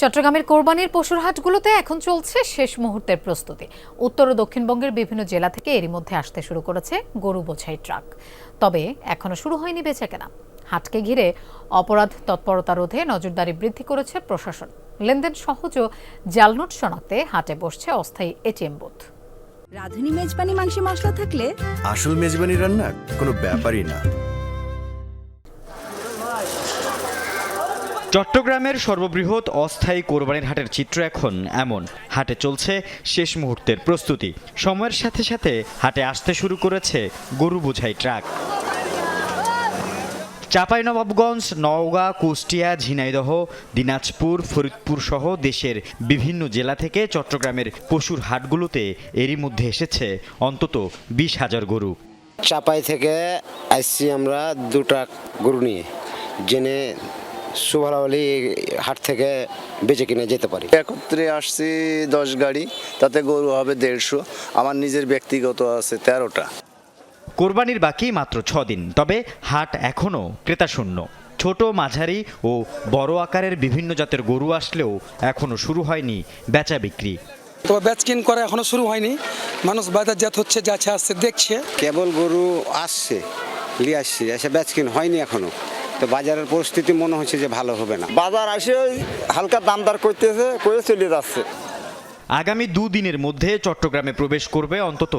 চট্টগ্রামের কোরবানির পশুর হাটগুলোতে এখন চলছে শেষ মুহূর্তের প্রস্তুতি। উত্তর ও দক্ষিণবঙ্গের বিভিন্ন জেলা থেকে এরই মধ্যে আসতে শুরু করেছে গরু বোঝাই ট্রাক। তবে এখনও শুরু হয়নি বেচাকেনা হাটকে ঘিরে অপরাধ তৎপরতা রোধে নজরদারি বৃদ্ধি করেছে প্রশাসন। লেনদেন সহজ ও জালনোট শনাক্তে হাটে বসছে অস্থায়ী এটিএম বুথ। রাঁধুনি মেজবানি মাংসে মশলা থাকলে? আসল মেজবানি রান্না কোনো ব্যাপারই না। চট্টগ্রামের সর্ববৃহৎ অস্থায়ী কোরবানির হাটের চিত্র এখন এমন। হাটে চলছে শেষ মুহূর্তের প্রস্তুতি। সময়ের সাথে সাথে হাটে আসতে শুরু করেছে গরু বোঝাই ট্রাক। চাঁপাইনবাবগঞ্জ, নওগাঁ, কুষ্টিয়া, ঝিনাইদহ, দিনাজপুর, ফরিদপুর সহ দেশের বিভিন্ন জেলা থেকে চট্টগ্রামের পশুর হাটগুলোতে এরই মধ্যে এসেছে অন্তত বিশ হাজার গরু। চাপাই থেকে আসছি আমরা দুটা গরু নিয়ে। জেনে সুভালাওয়ালি হাট থেকে বেঁচে কিনে যেতে পারি। একত্রে আসছি দশ গাড়ি তাতে গরু হবে দেড়শো আমার নিজের ব্যক্তিগত আছে তেরোটা। কোরবানির বাকি মাত্র ছ দিন তবে হাট এখনও ক্রেতাশূন্য। ছোট মাঝারি ও বড় আকারের বিভিন্ন জাতের গরু আসলেও এখনও শুরু হয়নি বেচা বিক্রি। তবে ব্যাচ কিন করা এখনও শুরু হয়নি। মানুষ বাজার জাত হচ্ছে যাচ্ছে আসছে দেখছে। কেবল গরু আসছে নিয়ে আসছে এসে বেচকিন হয়নি এখনও। তো বাজারের পরিস্থিতি মনে হচ্ছে যে ভালো হবে না। বাজার আসে ওই হালকা দামদার করতেছে করে চলে যাচ্ছে। আগামী দুদিনের মধ্যে চট্টগ্রামে প্রবেশ করবে অন্তত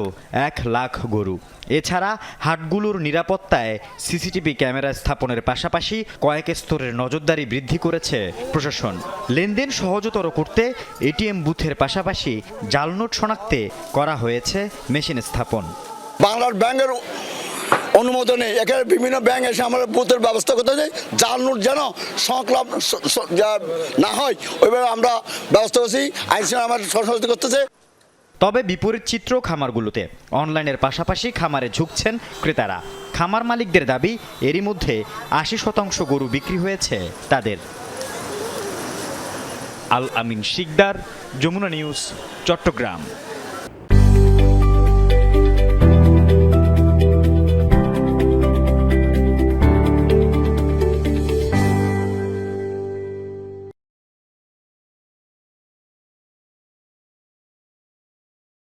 এক লাখ গরু। এছাড়া হাটগুলোর নিরাপত্তায় সিসিটিভি ক্যামেরা স্থাপনের পাশাপাশি কয়েক স্তরের নজরদারি বৃদ্ধি করেছে প্রশাসন। লেনদেন সহজতর করতে এটিএম বুথের পাশাপাশি জালনোট শনাক্তে করা হয়েছে মেশিন স্থাপন। বাংলার ব্যাংকের অনুমোদনে এখানে বিভিন্ন ব্যাংক এসে আমরা বুথের ব্যবস্থা করতে চাই। জাল নোট যেন সংক্রাম স- স- যা- না হয়, ওইভাবে আমরা ব্যবস্থা করছি। আইন শৃঙ্খলা আমার সহযোগিতা করতেছে। তবে বিপরীত চিত্র খামারগুলোতে। অনলাইনের পাশাপাশি খামারে ঝুঁকছেন ক্রেতারা। খামার মালিকদের দাবি, এরই মধ্যে আশি শতাংশ গরু বিক্রি হয়েছে তাদের। আল আমিন শিকদার, যমুনা নিউজ, চট্টগ্রাম।